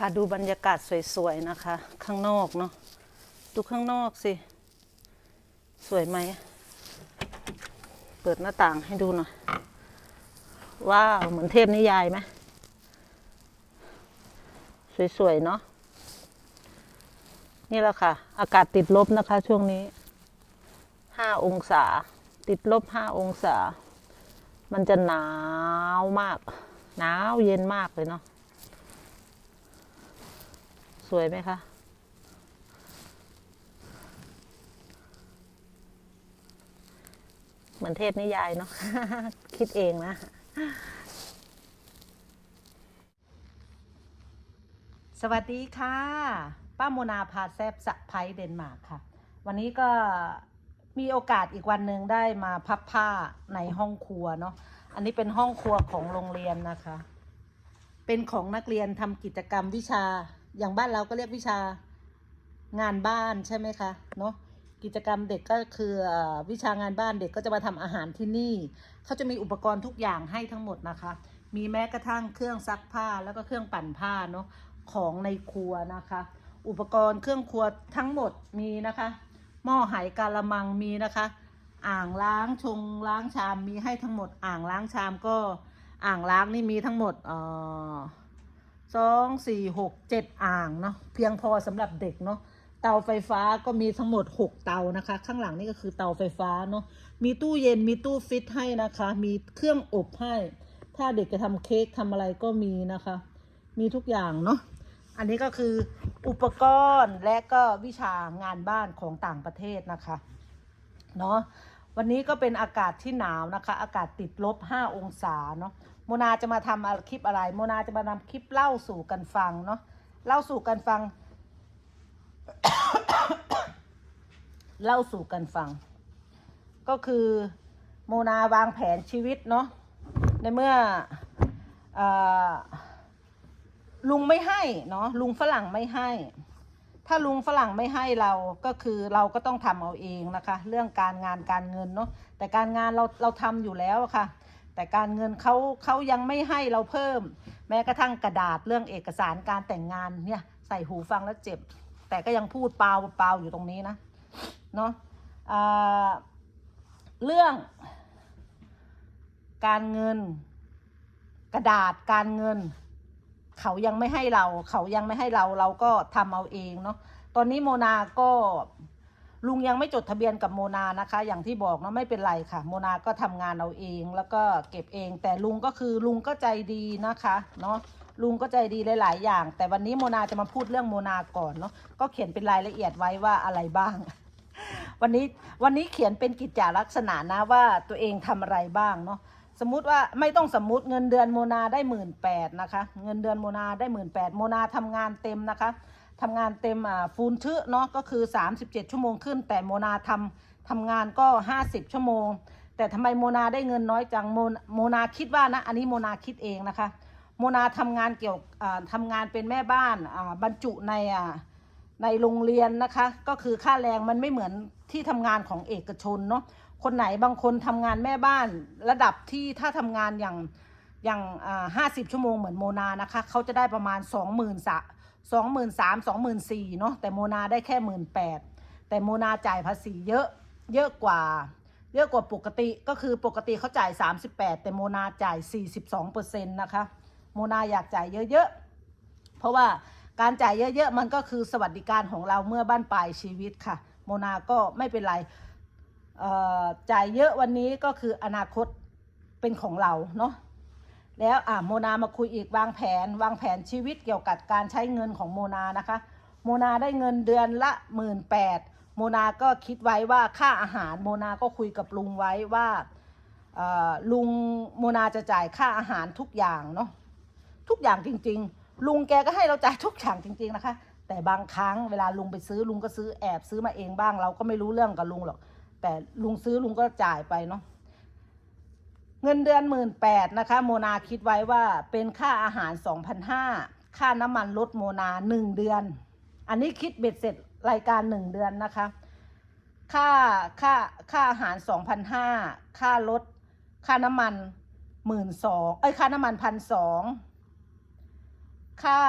พาดูบรรยากาศสวยๆนะคะ ข้างนอกเนาะดูข้างนอกสิ สวยไหม เปิดหน้าต่างให้ดูหน่อย ว้าว เหมือนเทพนิยายไหมสวยๆเนาะนี่แหละค่ะ อากาศติดลบนะคะ ช่วงนี้ห้าองศา ติดลบห้าองศา มันจะหนาวมาก หนาวเย็นมากเลยเนาะ สวยไหมคะเหมือนเทพนิยายเนาะคิดเองนะ สวัสดีค่ะ ป้าโมนาพาแซบสะไพเดนมาร์กค่ะ วันนี้ก็มีโอกาสอีกวันหนึ่งได้มาพับผ้าในห้องครัวเนาะอันนี้เป็นห้องครัวของโรงเรียนนะคะ เป็นของนักเรียนทำกิจกรรมวิชา อย่างบ้านเราก็เรียกวิชางานบ้านใช่ไหมคะเนาะกิจกรรมเด็กก็คือวิชางานบ้านเด็กก็จะมาทำอาหารที่นี่ เขาจะมีอุปกรณ์ทุกอย่างให้ทั้งหมดนะคะ มีแม้กระทั่งเครื่องซักผ้าแล้วก็เครื่องปั่นผ้าเนาะของในครัวนะคะ อุปกรณ์เครื่องครัวทั้งหมดมีนะคะ หม้อไหกาละมังมีนะคะ อ่างล้างชงล้างชามมีให้ทั้งหมด อ่างล้างชามก็อ่างล้างนี่มีทั้งหมดเอ่อ สองสี่หกเจ็ดอ่างเนาะเพียงพอสำหรับเด็กเนาะเตาไฟฟ้าก็มีทั้งหมดหกเตานะคะ ข้างหลังนี่ก็คือเตาไฟฟ้าเนาะมีตู้เย็นมีตู้ฟิตให้นะคะ มีเครื่องอบให้ ถ้าเด็กจะทำเค้กทำอะไรก็มีนะคะ มีทุกอย่างเนาะอันนี้ก็คืออุปกรณ์และก็วิชางานบ้านของต่างประเทศนะคะเนาะวันนี้ก็เป็นอากาศที่หนาวนะคะ อากาศติดลบ 5 องศาเนาะ โมนาจะมาทำคลิปอะไร โมนาจะมานำคลิปเล่าสู่กันฟังเนาะเล่าสู่กันฟัง เล่าสู่กันฟัง ก็คือโมนาวางแผนชีวิตเนาะในเมื่ออลุงไม่ให้เนาะลุงฝรั่งไม่ให้ ถ้าลุงฝรั่งไม่ให้เราก็คือเราก็ต้องทำเอาเองนะคะ เรื่องการงานการเงินเนาะแต่การงานเราเราทำอยู่แล้วะค่ะ แต่การเงินเขาเขายังไม่ให้เราเพิ่ม แม้กระทั่งกระดาษเรื่องเอกสารการแต่งงานเนี่ยใส่หูฟังแล้วเจ็บ แต่ก็ยังพูดเปล่าเปล่าอยู่ตรงนี้นะเนาะเรื่อง การเงิน กระดาษการเงิน เขายังไม่ให้เรา เขายังไม่ให้เราเราก็ทำเอาเองเนาะตอนนี้โมนาก็ ลุงยังไม่จดทะเบียนกับโมนานะคะ อย่างที่บอกเนาะไม่เป็นไรค่ะ โมนาก็ทำงานเอาเองแล้วก็เก็บเอง แต่ลุงก็คือลุงก็ใจดีนะคะเนาะลุงก็ใจดีหลาย ๆ อย่าง แต่วันนี้โมนาจะมาพูดเรื่องโมนาก่อนเนาะก็เขียนเป็นรายละเอียดไว้ว่าอะไรบ้าง วันนี้วันนี้เขียนเป็นกิจจลักษณะนะว่าตัวเองทำอะไรบ้างเนาะสมมติว่าไม่ต้องสมมติเงินเดือนโมนาได้หมื่นแปดนะคะ เงินเดือนโมนาได้หมื่นแปดโมนาทำงานเต็มนะคะ ทำงานเต็มอ่าฟูลชื่อเนาะก็คือ 37 ชั่วโมงขึ้น แต่โมนาทำทำงานก็ 50 ชั่วโมง แต่ทำไมโมนาได้เงินน้อยจังโมโมนาคิดว่านะ อันนี้โมนาคิดเองนะคะ โมนาทำงานเกี่ยวอ่าทำงานเป็นแม่บ้านอ่าบรรจุในอ่าในโรงเรียนนะคะ ก็คือค่าแรงมันไม่เหมือนที่ทำงานของเอกชนเนาะคนไหนบางคนทำงานแม่บ้านระดับที่ถ้าทำงานอย่างอย่างห้าสิบชั่วโมงเหมือนโมนานะคะเขาจะได้ประมาณสองหมื่นสะ สองหมื่นสามสองหมื่นสี่เนาะแต่โมนาได้แค่หมื่นแปดแต่โมนาจ่ายภาษีเยอะเยอะกว่า เยอะกว่าปกติก็คือปกติเขาจ่าย 38 แต่โมนาจ่าย 42เปอร์เซ็นต์นะคะโมนาอยากจ่ายเยอะๆเพราะว่าการจ่ายเยอะๆมันก็คือสวัสดิการของเราเมื่อบ้านปลายชีวิตค่ะ โมนาก็ไม่เป็นไรเอ่อจ่ายเยอะวันนี้ก็คืออนาคตเป็นของเราเนาะ แล้วอะโมนามาคุยอีกวางแผน วางแผนชีวิตเกี่ยวกับการใช้เงินของโมนานะคะ โมนาได้เงินเดือนละหมื่นแปดโมนาก็คิดไว้ว่าค่าอาหารโมนาก็คุยกับลุงไว้ว่าลุงโมนาจะจ่ายค่าอาหารทุกอย่างเนาะทุกอย่างจริง ๆ ลุงแกก็ให้เราจ่ายทุกอย่างจริง ๆนะคะ แต่บางครั้งเวลาลุงไปซื้อลุงก็ซื้อแอบซื้อมาเองบ้างเราก็ไม่รู้เรื่องกับลุงหรอก แต่ลุงซื้อลุงก็จ่ายไปเนาะ เงินเดือนหมื่นแปดนะคะ โมนาคิดไว้ว่าเป็นค่าอาหารสองพันห้าค่าน้ำมันรถโมนาหนึ่งเดือน อันนี้คิดเบ็ดเสร็จรายการหนึ่งเดือนนะคะ ค่าค่าค่าอาหารสองพันห้าค่ารถค่าน้ำมันหมื่นสองเอ้ยค่าน้ำมันพันสอง ค่า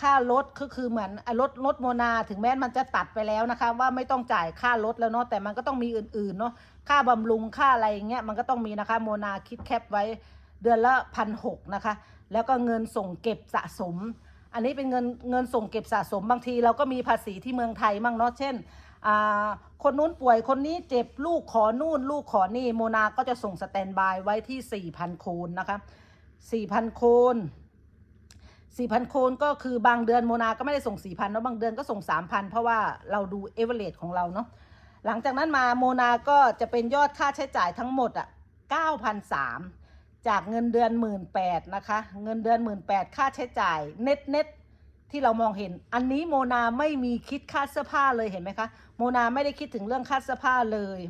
ค่ารถก็คือเหมือนรถรถโมนาถึงแม้มันจะตัดไปแล้วนะคะ ว่าไม่ต้องจ่ายค่ารถแล้วเนาะแต่มันก็ต้องมีอื่นๆเนาะค่าบำรุงค่าอะไรอย่างเงี้ยมันก็ต้องมีนะคะโมนาคิดแคปไว้เดือนละพันหกนะคะ แล้วก็เงินส่งเก็บสะสม อันนี้เป็นเงินเงินส่งเก็บสะสมบางที เราก็มีภาษีที่เมืองไทยมั่งเนาะเช่นคนนู้นป่วยคนนี้เจ็บลูกขอนู่น ลูกขอนี่โมนาก็จะส่งสแตนบายไว้ที่4,000โคนนะคะ4,000โคน 4,000โคนก็คือบางเดือนโมนาก็ไม่ได้ส่ง4,000เนาะบางเดือนก็ส่ง3,000เพราะว่าเราดูเอเวอเรของเราเนาะหลังจากนั้นมาโมนาก็จะเป็นยอดค่าใช้จ่ายทั้งหมดอะ9,003จากเงินเดือน18,000นะคะ เงินเดือน18,000ค่าใช้จ่ายเน็ตเน็ตที่เรามองเห็น อันนี้โมนาไม่มีคิดค่าเสื้อผ้าเลยเห็นไหมคะโมนาไม่ได้คิดถึงเรื่องค่าเสื้อผ้าเลย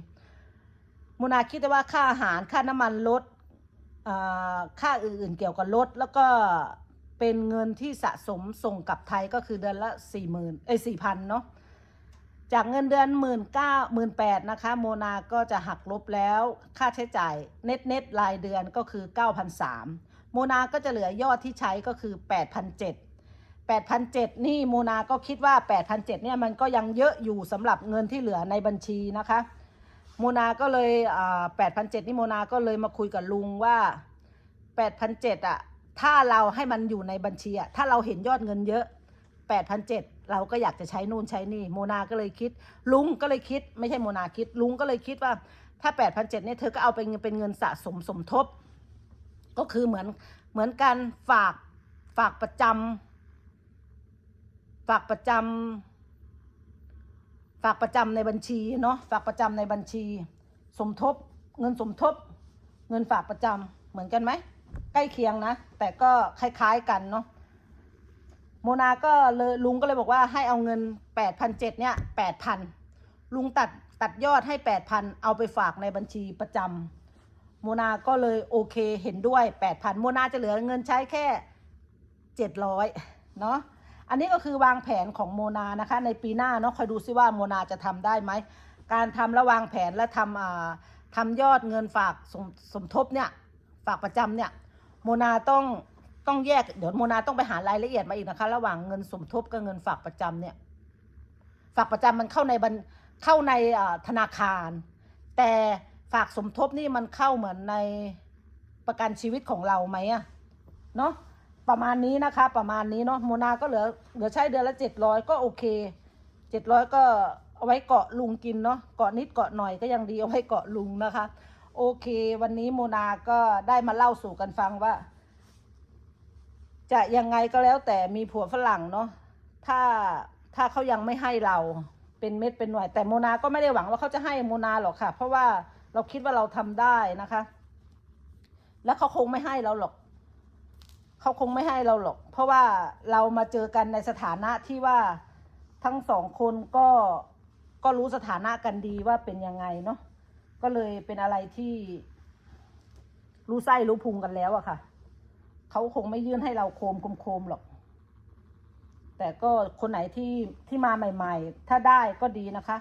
โมนาคิดแต่ว่าค่าอาหารค่าน้ำมันรถอ่าค่าอื่นๆเกี่ยวกับรถแล้วก็ เป็นเงินที่สะสมส่งกลับไทยก็คือเดือนละสี่หมื่นเอ้สี่พันเนาะจากเงินเดือนหมื่นเก้าหมื่นแปดนะคะ โมนาก็จะหักลบแล้ว ค่าใช้จ่ายเน็ตเน็ตรายเดือนก็คือเก้าพันสามโมนาก็จะเหลือยอดที่ใช้ก็คือแปดพันเจ็ด8,007นี่โมนาก็คิดว่า8,007เนี่ยมันก็ยังเยอะอยู่สำหรับเงินที่เหลือในบัญชีนะคะ โมนาก็เลยอ่า8,007นี่โมนาก็เลยมาคุยกับลุงว่า8,007อะ ถ้าเราให้มันอยู่ในบัญชีอะถ้าเราเห็นยอดเงินเยอะ8,007เราก็อยากจะใช้นู่นใช้นี่ โมนาก็เลยคิด ลุงก็เลยคิด ไม่ใช่โมนาคิด ลุงก็เลยคิดว่าถ้า8,007เนี่ยเธอก็เอาเป็นเป็นเงินสะสมสมทบ ก็คือเหมือนเหมือนการฝากฝากประจำฝากประจำฝากประจำในบัญชีเนาะฝากประจำในบัญชี สมทบ เงินสมทบ เงินฝากประจำเหมือนกันไหม ใกล้เคียงนะ แต่ก็คล้ายๆกันเนาะโมนาก็เลยลุงก็เลยบอกว่าให้เอาเงินแปดพันเจ็ดเนี่ยแปดพันลุงตัดตัดยอดให้แปดพันเอาไปฝากในบัญชีประจำโมนาก็เลยโอเคเห็นด้วยแปดพันโมนาจะเหลือเงินใช้แค่เจ็ดร้อยเนาะอันนี้ก็คือวางแผนของโมนานะคะ ในปีหน้าเนาะคอยดูซิว่าโมนาจะทำได้ไหมการทำและวางแผนและทำอ่าทำยอดเงินฝากสมสมทบเนี่ยฝากประจำเนี่ย โมนาต้องต้องแยกเดี๋ยวโมนาต้องไปหารายละเอียดมาอีกนะคะ ระหว่างเงินสมทบกับเงินฝากประจำเนี่ย ฝากประจำมันเข้าในบัญเข้าในธนาคาร แต่ฝากสมทบนี่มันเข้าเหมือนในประกันชีวิตของเราไหมอะเนาะประมาณนี้นะคะ ประมาณนี้เนาะโมนาก็เหลือเหลือใช้เดือนละเจ็ดร้อยก็โอเคเจ็ดร้อยก็เอาไว้เกาะลุงกินเนาะเกาะนิดเกาะหน่อยก็ยังดีเอาไว้เกาะลุงนะคะ โอเค วันนี้โมนาก็ได้มาเล่าสู่กันฟังว่า จะยังไงก็แล้วแต่มีผัวฝรั่งเนาะถ้าถ้าเขายังไม่ให้เราเป็นเม็ดเป็นหน่วย แต่โมนาก็ไม่ได้หวังว่าเขาจะให้โมนาหรอกค่ะ เพราะว่าเราคิดว่าเราทำได้นะคะ แล้วเขาคงไม่ให้เราหรอกเขาคงไม่ให้เราหรอก เพราะว่าเรามาเจอกันในสถานะที่ว่าทั้งสองคนก็ก็รู้สถานะกันดีว่าเป็นยังไงเนาะ ก็เลยเป็นอะไรที่รู้ไส้รู้พุงกันแล้วอะค่ะ เขาคงไม่ยื่นให้เราโคมโคมๆหรอก แต่ก็คนไหนที่ที่มาใหม่ ๆ ถ้าได้ก็ดีนะคะ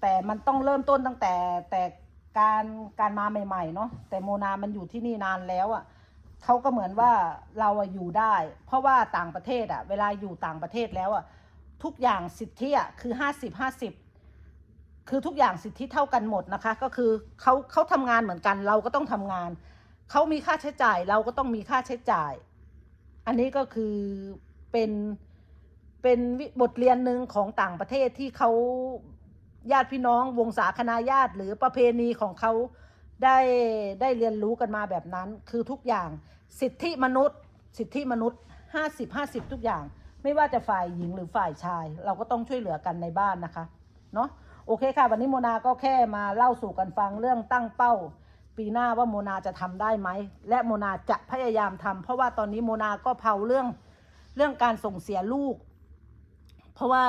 แต่มันต้องเริ่มต้นตั้งแต่แต่การการมาใหม่ ๆ เนาะแต่โมนามันอยู่ที่นี่นานแล้วอะเขาก็เหมือนว่าเราอะอยู่ได้ เพราะว่าต่างประเทศอะเวลาอยู่ต่างประเทศแล้วอะทุกอย่างสิทธิอะคือห้าสิบห้าสิบ คือทุกอย่างสิทธิเท่ากันหมดนะคะ ก็คือเขาเขาทำงานเหมือนกัน เราก็ต้องทำงาน เขามีค่าใช้จ่าย เราก็ต้องมีค่าใช้จ่าย อันนี้ก็คือเป็นเป็นบทเรียนหนึ่งของต่างประเทศที่เขาญาติพี่น้องวงศาคณาญาติ หรือประเพณีของเขาได้ได้เรียนรู้กันมาแบบนั้น คือทุกอย่างสิทธิมนุษย์ สิทธิมนุษย์ห้าสิบห้าสิบทุกอย่าง ไม่ว่าจะฝ่ายหญิงหรือฝ่ายชาย เราก็ต้องช่วยเหลือกันในบ้านนะคะ เนาะ โอเคค่ะ วันนี้โมนาก็แค่มาเล่าสู่กันฟังเรื่องตั้งเป้า ปีหน้าว่าโมนาจะทำได้ไหม และโมนาจะพยายามทำเพราะว่าตอนนี้โมนาก็เผาเรื่องเรื่องการส่งเสียลูก เพราะว่า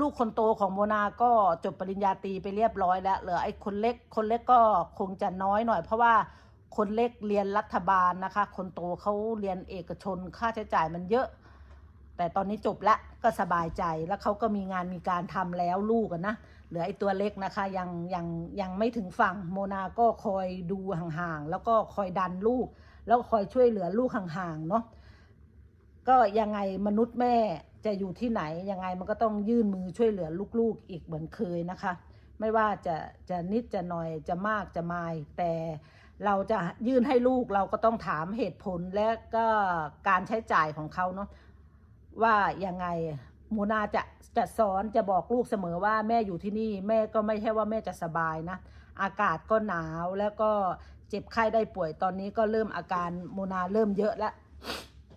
ลูกคนโตของโมนาก็จบปริญญาตรีไปเรียบร้อยแล้วเหลือไอ้คนเล็กคนเล็กก็คงจะน้อยหน่อย เพราะว่าคนเล็กเรียนรัฐบาลนะคะ คนโตเขาเรียนเอกชนค่าใช้จ่ายมันเยอะ แต่ตอนนี้จบแล้วก็สบายใจแล้วเขาก็มีงานมีการทำแล้วลูกนะเหลือไอ้ตัวเล็กนะคะยังยังยังไม่ถึงฝั่งโมนาก็คอยดูห่างๆแล้วก็คอยดันลูก แล้วคอยช่วยเหลือลูกห่างๆเนาะก็ยังไงมนุษย์แม่จะอยู่ที่ไหนยังไงมันก็ต้องยื่นมือช่วยเหลือลูกๆอีกเหมือนเคยนะคะ ไม่ว่าจะจะนิดจะหน่อยจะมากจะมายแต่เราจะยื่นให้ลูกเราก็ต้องถามเหตุผลและก็การใช้จ่ายของเขาเนาะ ว่ายังไงโมนาจะจะสอนจะบอกลูกเสมอว่าแม่อยู่ที่นี่แม่ก็ไม่ใช่ว่าแม่จะสบายนะ อากาศก็หนาวแล้วก็เจ็บไข้ได้ป่วยตอนนี้ก็เริ่มอาการโมนาเริ่มเยอะแล้ว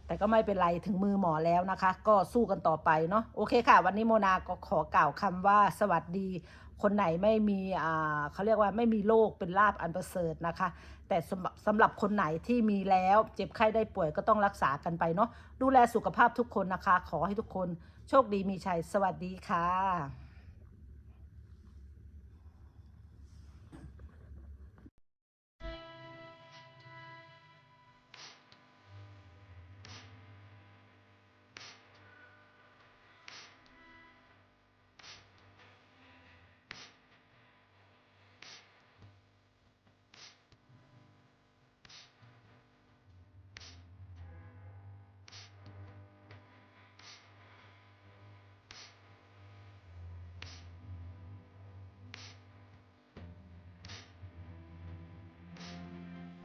แต่ก็ไม่เป็นไรถึงมือหมอแล้วนะคะ ก็สู้กันต่อไปเนาะโอเคค่ะ วันนี้โมนาก็ขอกล่าวคำว่าสวัสดี คนไหนไม่มีอ่าเขาเรียกว่าไม่มีโรคเป็นลาบอันประเสริฐนะคะ แต่สำหรับสำหรับคนไหนที่มีแล้วเจ็บไข้ได้ป่วยก็ต้องรักษากันไปเนาะดูแลสุขภาพทุกคนนะคะ ขอให้ทุกคนโชคดีมีชัยสวัสดีค่ะ